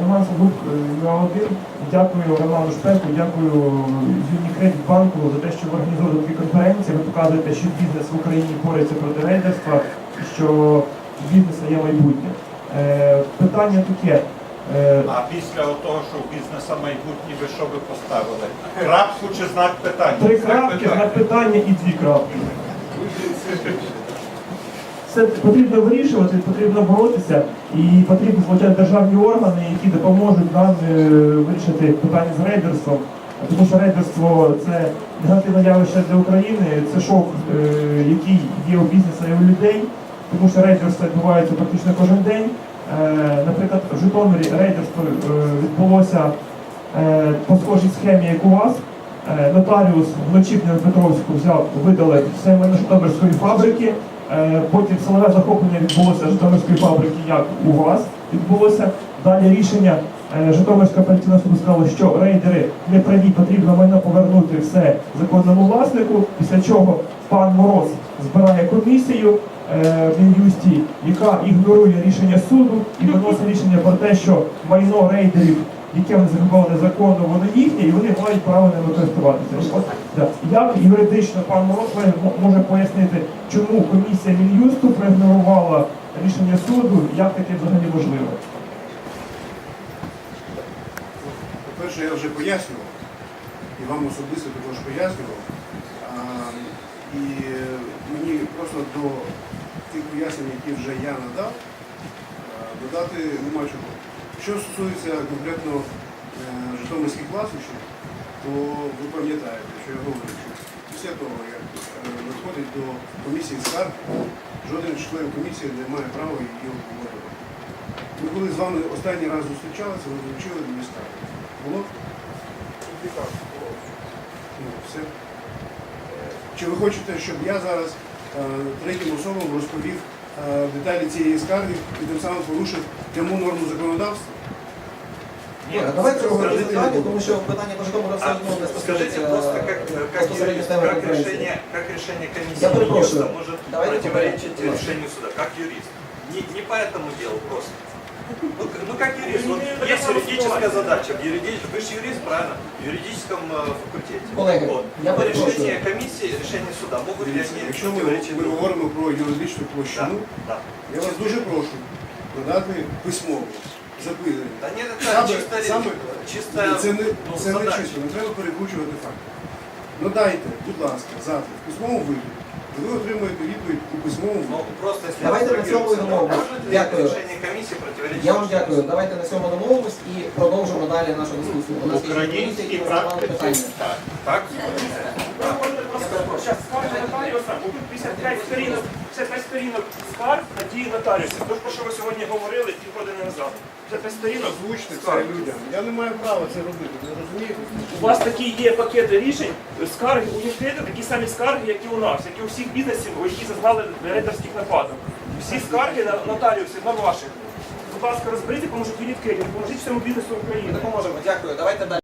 Роман Садук, ЮА1. Дякую Роману Шпеку, дякую Юнікредит банку за те, що ви організовуєте такі конференції. Ви показуєте, що бізнес в Україні бореться проти рейдерства, що в бізнесу є майбутнє. Е, питання таке. Е, А після того, що у бізнеса майбутнє, ви що ви поставили? Крапку чи знак питання? Три крапки, знак питання і дві крапки. Це потрібно вирішувати, потрібно боротися і потрібно залучати державні органи, які допоможуть нам е, вирішити питання з рейдерством. Тому що рейдерство це негативне явище для України, це шок, е, який є у бізнесу і у людей, тому що рейдерство відбувається практично кожен день. Е, Наприклад, в Житомирі рейдерство відбулося по схожій схемі, як у вас. Нотаріус вночі в Дніпропетровську взяв, видали все майно Житомирської фабрики. Е, Потім силове захоплення відбулося Житомирської фабрики, як у вас відбулося. Далі рішення е, Житомирського апеляційного суду сказало, що рейдери не праві, потрібно майно повернути все законному власнику. Після чого пан Мороз збирає комісію е, в Мін'юсті, яка ігнорує рішення суду і виносить рішення про те, що майно рейдерів яке вони захопили незаконно, воно їхнє, і вони мають право ними користуватися. Як юридично пан Мороз може пояснити, чому комісія Мін'юсту проігнорувала рішення суду, як таке взагалі можливо? По-перше, я вже пояснював, і вам особисто також пояснював. А, і мені просто до тих пояснень, які вже я надав, додати нема чого. Що стосується конкретно е, житомирських власників, то ви пам'ятаєте, що я говорив, що після того, як е, виходить до комісії скарг, жоден член комісії не має права її обговорювати. Ми коли з вами останній раз зустрічалися, ви вручили мені скарги. Було? Ну, все. Е, Чи ви хочете, щоб я зараз е, третім особам розповів е, деталі цієї скарги і тим самим порушив пряму норму законодавства? Ні, давайте цього розглянемо робити питання, не тому що питання по Житомиру все А одно не скажите стосується просто, как, как, безпосередньо юрист, теми как конференції. решение, как решение комиссии Я перепрошую. Минюста может Давайте противоречить поговорим. решению суда, как юрист. Не, не по этому делу просто. Ну, к- ну как юрист, вот есть юридическая задача. В юриди- Вы же юрист, правильно? В юридическом э, факультете. Коллеги, Вот. я перепрошую. Решение комиссии, решение суда могут ли Дивіться, они якщо ми, противоречить ми друг другу? говоримо про юридичну Да, площину, да. я вас дуже прошу надати письмово запитання. Да нет, это Саме- чисто, саме- чисто Це не, ну, це не задача. чисто, не треба перекручувати факти. Ну дайте, будь ласка, завтра в письмовому вигляді. і ви отримуєте відповідь у письмовому Ну, Давайте на цьому і домовимось. Дякую. Я вам дякую. Давайте на цьому домовимось і продовжимо далі нашу дискусію. У нас є Українській які задавали питання. так. так? Зараз скарги нотаріуса, бо 55 сторінок, 55 сторінок скарг на дії нотаріуса. Тож, про що ви сьогодні говорили. 55 сторінок Озвучте це людям. Я не маю права це робити, ви розумієте? У вас такі є пакети рішень, скарги у Юнкреду такі самі скарги, як і у нас, як і у всіх бізнесів, які зазнали рейдерських нападок. Всі скарги на нотаріусів, на ваших. Будь ласка, розберіться, поможіть Юнкреду, поможіть всьому бізнесу України. Допоможемо. Дякую. Давайте далі.